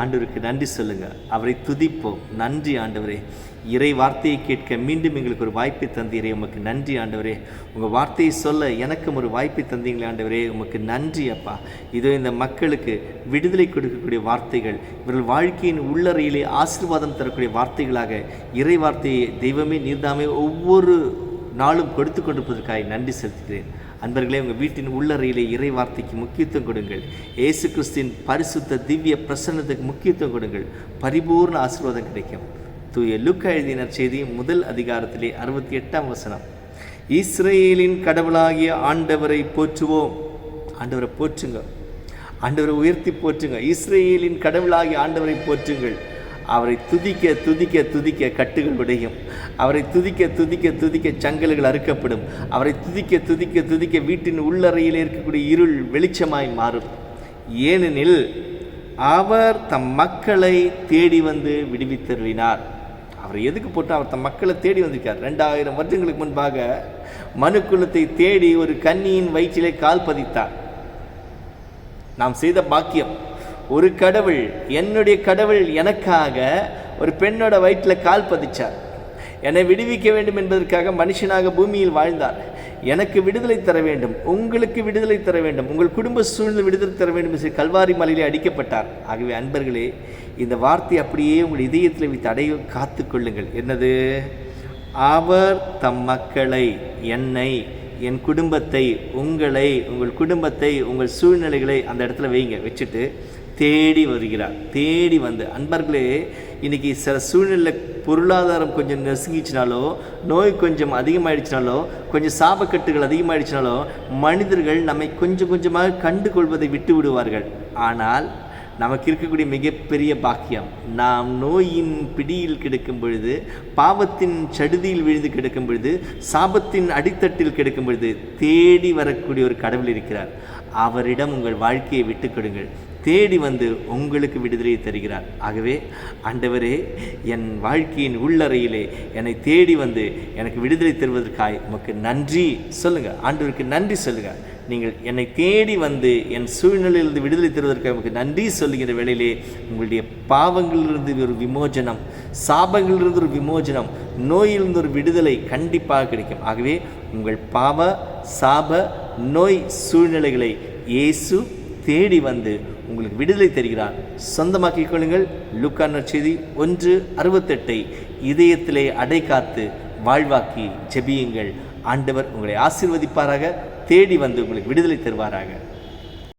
ஆண்டவருக்கு நன்றி சொல்லுங்கள் அவரை துதிப்போம். நன்றி ஆண்டவரே. இறை வார்த்தையை கேட்க மீண்டும் எங்களுக்கு ஒரு வாய்ப்பை தந்தீரே. உமக்கு நன்றி ஆண்டவரே. உங்கள் வார்த்தையை சொல்ல எனக்கும் ஒரு வாய்ப்பை தந்தீங்களே ஆண்டவரே. உமக்கு நன்றி அப்பா. இதோ இந்த மக்களுக்கு விடுதலை கொடுக்கக்கூடிய வார்த்தைகள் இவர்கள் வாழ்க்கையின் உள்ளறையிலே ஆசீர்வாதம் தரக்கூடிய வார்த்தைகளாக இறை வார்த்தையை தெய்வமே நீர்தாமே ஒவ்வொரு நாளும் கொடுத்து கொடுப்பதற்காக நன்றி செலுத்துகிறேன். அன்பர்களே உங்கள் வீட்டின் உள்ளறையிலே இறை வார்த்தைக்கு முக்கியத்துவம் கொடுங்கள். இயேசு கிறிஸ்தின் பரிசுத்த திவ்ய பிரசன்னத்துக்கு முக்கியத்துவம் கொடுங்கள். பரிபூர்ண ஆசீர்வாதம் கிடைக்கும். தூய லுக்க எழுதினர் செய்தி முதல் அதிகாரத்திலே அறுபத்தி எட்டாம் வசனம். இஸ்ரேலின் கடவுளாகிய ஆண்டவரை போற்றுவோம். ஆண்டவரை போற்றுங்க ஆண்டவரை உயர்த்தி போற்றுங்க இஸ்ரேலின் கடவுளாகிய ஆண்டவரை போற்றுங்கள். அவரை துதிக்க துதிக்க துதிக்க கட்டுகள் உடையும். அவரை துதிக்க துதிக்க துதிக்க சங்கல்கள் அறுக்கப்படும். அவரை துதிக்க துதிக்க துதிக்க வீட்டின் உள்ளறையில் இருக்கக்கூடிய இருள் வெளிச்சமாய் மாறும். ஏனெனில் அவர் தம் மக்களை தேடி வந்து விடுவித்தருளினார். அவர் எதுக்கு போட்டு அவர் தம் மக்களை தேடி வந்திருக்கார்? ரெண்டாயிரம் வருடங்களுக்கு முன்பாக மனுக்குலத்தை தேடி ஒரு கன்னியின் வயிற்றிலே கால் பதித்தார். நாம் செய்த பாக்கியம் ஒரு கடவுள் என்னுடைய கடவுள் எனக்காக ஒரு பெண்ணோட வயிற்றில் கால் பதிச்சார். என்னை விடுவிக்க வேண்டும் என்பதற்காக மனுஷனாக பூமியில் வாழ்ந்தார். எனக்கு விடுதலை தர வேண்டும் உங்களுக்கு விடுதலை தர வேண்டும் உங்கள் குடும்ப சூழ்நிலை விடுதலை தர வேண்டும் என்று கல்வாரி மலையிலே அடிக்கப்பட்டார். ஆகவே அன்பர்களே இந்த வார்த்தை அப்படியே உங்கள் இதயத்தில் வைத்து அடைய காத்து கொள்ளுங்கள். என்னது? அவர் தம் மக்களை என்னை என் குடும்பத்தை உங்களை உங்கள் குடும்பத்தை உங்கள் சூழ்நிலைகளை அந்த இடத்துல வைங்க வச்சுட்டு தேடி வருகிறார். தேடி வந்து. அன்பர்களே இன்னைக்கு சில சூழ்நிலை பொருளாதாரம் கொஞ்சம் நெசுங்கிச்சினாலோ நோய் கொஞ்சம் அதிகமாகிடுச்சினாலோ கொஞ்சம் சாபக்கட்டுகள் அதிகமாகிடுச்சினாலோ மனிதர்கள் நம்மை கொஞ்சம் கொஞ்சமாக கண்டு கொள்வதை விட்டு விடுவார்கள். ஆனால் நமக்கு இருக்கக்கூடிய மிகப்பெரிய பாக்கியம் நாம் நோயின் பிடியில் கிடக்கும் பொழுது பாவத்தின் சடுதியில் விழுந்து கிடக்கும் பொழுது சாபத்தின் அடித்தட்டில் கிடக்கும் பொழுது தேடி வரக்கூடிய ஒரு கடவுள் இருக்கிறார். அவரிடம் உங்கள் வாழ்க்கையை விட்டு கொடுங்கள். தேடி வந்து உங்களுக்கு விடுதலையை தருகிறார். ஆகவே ஆண்டவரே என் வாழ்க்கையின் உள்ளறையிலே என்னை தேடி வந்து எனக்கு விடுதலை தருவதற்காய் உமக்கு நன்றி சொல்லுங்கள் ஆண்டவருக்கு நன்றி சொல்லுங்கள் நீங்கள் என்னை தேடி வந்து என் சூழ்நிலையிலிருந்து விடுதலை தருவதற்காக உமக்கு நன்றி சொல்லுகிற வேளையிலே உங்களுடைய பாவங்களிலிருந்து ஒரு விமோசனம் சாபங்களிலிருந்து ஒரு விமோஜனம் நோயிலிருந்து ஒரு விடுதலை கண்டிப்பாக கிடைக்கும். ஆகவே உங்கள் பாவ சாப நோய் சூழ்நிலைகளை இயேசு தேடி வந்து உங்களுக்கு விடுதலை தருகிறார். சொந்தமாக்கிக் கொள்ளுங்கள். லுக்கான செய்தி ஒன்று அறுபத்தெட்டை. இதயத்திலே அடை காத்து வாழ்வாக்கி ஜெபியுங்கள். ஆண்டவர் உங்களை ஆசிர்வதிப்பாராக. தேடி வந்து உங்களுக்கு விடுதலை தருவாராக.